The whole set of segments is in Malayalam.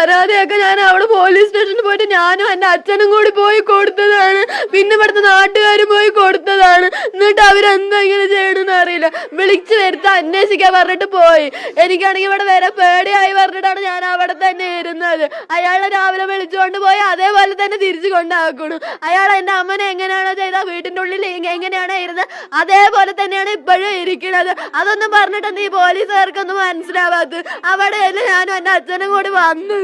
പരാതിയൊക്കെ ഞാൻ അവിടെ പോലീസ് സ്റ്റേഷനിൽ പോയിട്ട് ഞാനും എന്റെ അച്ഛനും കൂടി പോയി കൊടുത്തതാണ്. പിന്നെ ഇവിടുത്തെ നാട്ടുകാരും പോയി കൊടുത്തതാണ്. എന്നിട്ട് അവരെന്താ ഇങ്ങനെ ചെയ്യണമെന്ന് അറിയില്ല. വിളിച്ചു വരുത്ത അന്വേഷിക്കാൻ പറഞ്ഞിട്ട് പോയി. എനിക്കാണെങ്കിൽ ഇവിടെ വരെ പേടിയായി പറഞ്ഞിട്ടാണ് ഞാൻ അവിടെ തന്നെ ഇരുന്നത്. അയാളെ രാവിലെ വിളിച്ചുകൊണ്ട് പോയി അതേപോലെ തന്നെ തിരിച്ചു കൊണ്ടാക്കണു അയാൾ എന്റെ അമ്മനെ എങ്ങനെയാണോ ചെയ്ത വീട്ടിന്റെ ഉള്ളിൽ എങ്ങനെയാണോ ഇരുന്നത് അതേപോലെ തന്നെയാണ് ഇപ്പോഴും ഇരിക്കുന്നത്. അതൊന്നും പറഞ്ഞിട്ട് നീ പോലീസുകാർക്കൊന്നും മനസ്സിലാവാത്തത്. അവിടെയല്ലേ ഞാനും എന്റെ അച്ഛനും കൂടി വന്നു.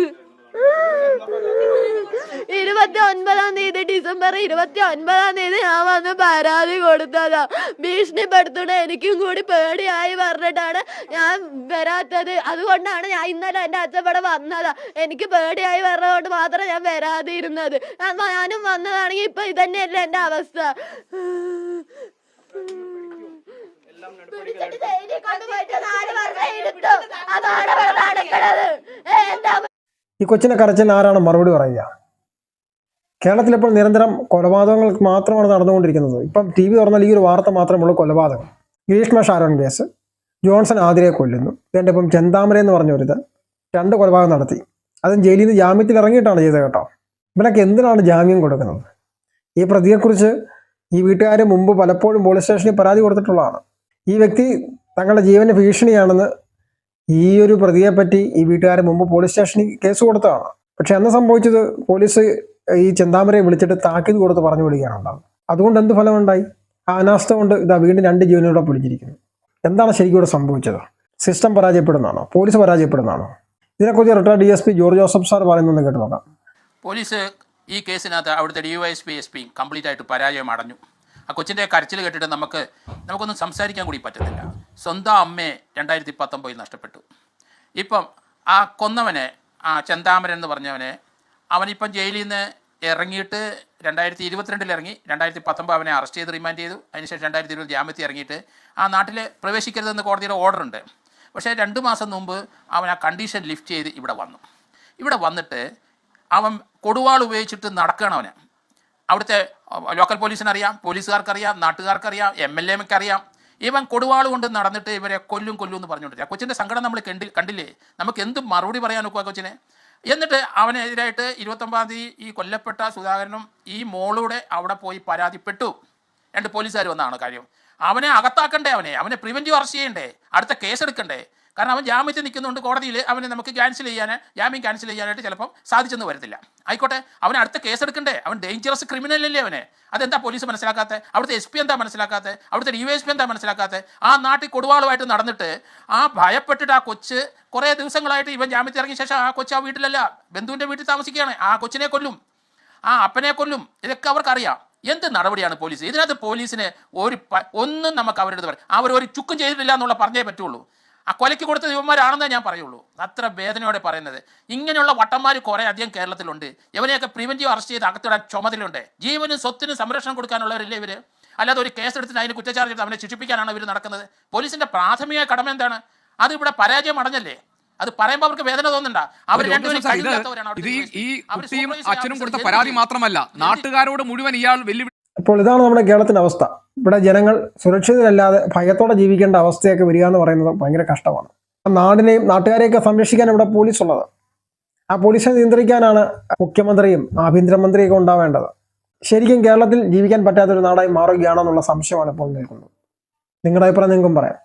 ഇരുപത്തി ഒൻപതാം തീയതി ഡിസംബർ ഇരുപത്തി ഒൻപതാം തീയതി ഞാൻ വന്ന് പരാതി കൊടുത്തതാ. ഭീഷണിപ്പെടുത്തണ എനിക്കും കൂടി പേടിയായി പറഞ്ഞിട്ടാണ് ഞാൻ വരാത്തത്. അതുകൊണ്ടാണ് ഞാൻ ഇന്നലെ എന്റെ അച്ഛൻ ഇവിടെ വന്നതാ. എനിക്ക് പേടിയായി പറഞ്ഞതുകൊണ്ട് മാത്രം ഞാൻ വരാതിരുന്നത്. ഞാനും വന്നതാണെങ്കിൽ ഇപ്പൊ ഇതന്നെയല്ലേ എന്റെ അവസ്ഥ. പിടിച്ചിട്ട് ജയിലിൽ കൊണ്ടുപോയിട്ട് നാല് വർഷം ഇരുത്തും. അതാണ് ഇവിടെ നടക്കണത്. എന്താ ഈ കൊച്ചിനെ കരച്ചൻ ആരാണ് മറുപടി പറയുക? കേരളത്തിൽ ഇപ്പോൾ നിരന്തരം കൊലപാതകങ്ങൾ മാത്രമാണ് നടന്നുകൊണ്ടിരിക്കുന്നത്. ഇപ്പം ടി വി തുറന്നാൽ ഈ ഒരു വാർത്ത മാത്രമുള്ള കൊലപാതകം. ഗ്രീഷ്മ ഷാരോൺ കേസ്. ജോൺസൺ ആതിരയെ കൊല്ലുന്നു. ഇതിന്റെ ഇപ്പം ചെന്താമര എന്ന് പറഞ്ഞ ഒരുത്. രണ്ട് കൊലപാതകം നടത്തി. അതും ജയിലിൽ നിന്ന് ജാമ്യത്തിൽ ഇറങ്ങിയിട്ടാണ് ചെയ്തത് കേട്ടോ. ഇവനൊക്കെ എന്തിനാണ് ജാമ്യം കൊടുക്കുന്നത്? ഈ പ്രതിയെക്കുറിച്ച് ഈ വീട്ടുകാർ മുമ്പ് പലപ്പോഴും പോലീസ് സ്റ്റേഷനിൽ പരാതി കൊടുത്തിട്ടുള്ളതാണ്. ഈ വ്യക്തി തങ്ങളുടെ ജീവന് ഭീഷണിയാണെന്ന് ഈ ഒരു പ്രതിയെ പറ്റി ഈ വീട്ടുകാരെ മുമ്പ് പോലീസ് സ്റ്റേഷനിൽ കേസ് കൊടുത്തതാണ്. പക്ഷെ അന്ന് സംഭവിച്ചത് പോലീസ് ഈ ചെന്താമരയെ വിളിച്ചിട്ട് താക്കീത് കൊടുത്ത് പറഞ്ഞു ഉണ്ടാകുന്നത് അതുകൊണ്ട് എന്ത് ഫലമുണ്ടായി? ആ അനാസ്ഥ കൊണ്ട് ഇതാ വീണ്ടും രണ്ട് ജീവനോടെ പൊളിച്ചിരിക്കുന്നു എന്താണ് ശരിക്കും ഇവിടെ സംഭവിച്ചത്? സിസ്റ്റം പരാജയപ്പെടുന്നതാണോ? പോലീസ് പരാജയപ്പെടുന്നതാണോ? ഇതിനെക്കുറിച്ച് retired D S P George Joseph sir പറയുന്നത് കേട്ട് നോക്കാം. പോലീസ് ഈ കേസിനകത്ത് അവിടുത്തെ D Y S P S P complete ആയിട്ട് പരാജയം അടഞ്ഞു. ആ കൊച്ചിന്റെ കരച്ചിൽ കേട്ടിട്ട് നമുക്ക് നമുക്കൊന്നും സംസാരിക്കാൻ കൂടി പറ്റുന്നില്ല സ്വന്തം അമ്മയെ രണ്ടായിരത്തി പത്തൊമ്പതിൽ നഷ്ടപ്പെട്ടു. ഇപ്പം ആ കൊന്നവനെ ആ ചെന്താമരൻ എന്ന് പറഞ്ഞവനെ അവനിപ്പം ജയിലിൽ നിന്ന് ഇറങ്ങിയിട്ട് രണ്ടായിരത്തി ഇരുപത്തിരണ്ടിൽ ഇറങ്ങി രണ്ടായിരത്തി പത്തൊമ്പത് അവനെ അറസ്റ്റ് ചെയ്ത് റിമാൻഡ് ചെയ്തു. അതിനുശേഷം രണ്ടായിരത്തി ഇരുപത് ജാമ്യത്തിൽ ഇറങ്ങിയിട്ട് ആ നാട്ടിൽ പ്രവേശിക്കരുതെന്ന് കോടതിയുടെ ഓർഡർ ഉണ്ട്. പക്ഷേ രണ്ട് മാസം മുമ്പ് അവൻ ആ കണ്ടീഷൻ ലിഫ്റ്റ് ചെയ്ത് ഇവിടെ വന്നു. ഇവിടെ വന്നിട്ട് അവൻ കൊടുവാൾ ഉപയോഗിച്ചിട്ട് നടക്കണവനെ അവന്. അവിടുത്തെ ലോക്കൽ പോലീസിനറിയാം പോലീസുകാർക്കറിയാം നാട്ടുകാർക്കറിയാം എം എൽ അറിയാം. ഇവൻ കൊടുവാൾ കൊണ്ട് നടന്നിട്ട് ഇവരെ കൊല്ലും കൊല്ലും എന്ന് പറഞ്ഞുകൊണ്ടിരിക്കുക കൊച്ചിന്റെ സങ്കടം നമ്മൾ കണ്ടി കണ്ടില്ലേ? നമുക്ക് എന്ത് മറുപടി പറയാൻ നോക്കുക കൊച്ചിനെ. എന്നിട്ട് അവനെതിരായിട്ട് ഇരുപത്തൊമ്പതാം തീയതി ഈ കൊല്ലപ്പെട്ട സുധാകരനും ഈ മോളൂടെ അവിടെ പോയി പരാതിപ്പെട്ടു. രണ്ട് പോലീസുകാർ വന്നാണ് കാര്യം. അവനെ അകത്താക്കണ്ടേ അവനെ? അവനെ പ്രിവെന്റീവ് അറസ്റ്റ് ചെയ്യണ്ടേ? അടുത്ത കേസ് എടുക്കണ്ടേ? കാരണം അവൻ ജാമ്യത്തിൽ നിൽക്കുന്നുണ്ട് കോടതിയിൽ അവനെ നമുക്ക് ക്യാൻസൽ ചെയ്യാൻ ജാമ്യം ക്യാൻസൽ ചെയ്യാനായിട്ട് ചിലപ്പം സാധിച്ചെന്ന് വരത്തില്ല. ആയിക്കോട്ടെ അവൻ അടുത്ത കേസ് എടുക്കണ്ടേ? അവൻ ഡേഞ്ചറസ് ക്രിമിനൽ അല്ലേ അവനെ? അതെന്താ പോലീസ് മനസ്സിലാക്കാത്ത? അവിടുത്തെ എസ് പി എന്താ മനസ്സിലാക്കാത്ത? അവിടുത്തെ ഡി വൈ എസ് പി എന്താ മനസ്സിലാക്കാത്ത? ആ നാട്ടിൽ കൊടുവാളുമായിട്ട് നടന്നിട്ട് ആ ഭയപ്പെട്ടിട്ട് ആ കൊച്ച് കുറേ ദിവസങ്ങളായിട്ട് ഇവൻ ജാമ്യത്തിൽ ഇറങ്ങിയ ശേഷം ആ കൊച്ച് ആ വീട്ടിലല്ല ബന്ധുവിന്റെ വീട്ടിൽ താമസിക്കുകയാണ്. ആ കൊച്ചിനെ കൊല്ലും ആ അപ്പനെ കൊല്ലും. ഇതൊക്കെ അവർക്കറിയാം. എന്ത് നടപടിയാണ് പോലീസ് ഇതിനകത്ത് പോലീസിന് ഒരു ഒന്നും നമുക്ക് അവരുടെ അവർ ഒരു ചുക്കും ചെയ്തിട്ടില്ല എന്നുള്ള പറഞ്ഞേ പറ്റുള്ളൂ. ആ കൊലയ്ക്ക് കൊടുത്ത ദൈവന്മാരാണെന്നേ ഞാൻ പറയുള്ളൂ. അത്ര വേദനയോടെ പറയുന്നത്. ഇങ്ങനെയുള്ള വട്ടന്മാർ കുറേ അധികം കേരളത്തിലുണ്ട്. ഇവനെയൊക്കെ പ്രിവെന്റീവ് അറസ്റ്റ് ചെയ്ത് അകത്തിടാൻ ചുമതലയുണ്ട്. ജീവനും സ്വത്തിനും സംരക്ഷണം കൊടുക്കാനുള്ളവരല്ലേ ഇവർ അല്ലാതെ ഒരു കേസ് എടുത്തിട്ട് അതിന് കുറ്റച്ചാർജ് എടുത്ത് അവനെ ശിക്ഷിപ്പിക്കാനാണ് ഇവർ നടക്കുന്നത്? പോലീസിന്റെ പ്രാഥമിക കടമ എന്താണ്? അത് ഇവിടെ പരാജയം അടഞ്ഞല്ലേ? അത് പറയുമ്പോൾ അവർക്ക് വേദന തോന്നണ്ട അവർ രണ്ടുപേരും ഈ- അച്ഛനും കൊടുത്ത പരാതി മാത്രമല്ല നാട്ടുകാരോട് മുഴുവൻ ഇയാൾ വെല്ലുവിളി ഇപ്പോൾ ഇതാണ് നമ്മുടെ കേരളത്തിന്റെ അവസ്ഥ. ഇവിടെ ജനങ്ങൾ സുരക്ഷിതരല്ലാതെ ഭയത്തോടെ ജീവിക്കേണ്ട അവസ്ഥയൊക്കെ വരിക എന്ന് പറയുന്നത് ഭയങ്കര കഷ്ടമാണ്. നാടിനെയും നാട്ടുകാരെയൊക്കെ സംരക്ഷിക്കാൻ ഇവിടെ പോലീസ് ഉള്ളത് ആ പോലീസിനെ നിയന്ത്രിക്കാനാണ് മുഖ്യമന്ത്രിയും ആഭ്യന്തരമന്ത്രിയൊക്കെ ഉണ്ടാവേണ്ടത്. ശരിക്കും കേരളത്തിൽ ജീവിക്കാൻ പറ്റാത്തൊരു നാടായി മാറുകയാണെന്നുള്ള സംശയമാണ് ഇപ്പോൾ നിൽക്കുന്നത് നിങ്ങളുടെ അഭിപ്രായം നിങ്ങൾക്കും പറയാം.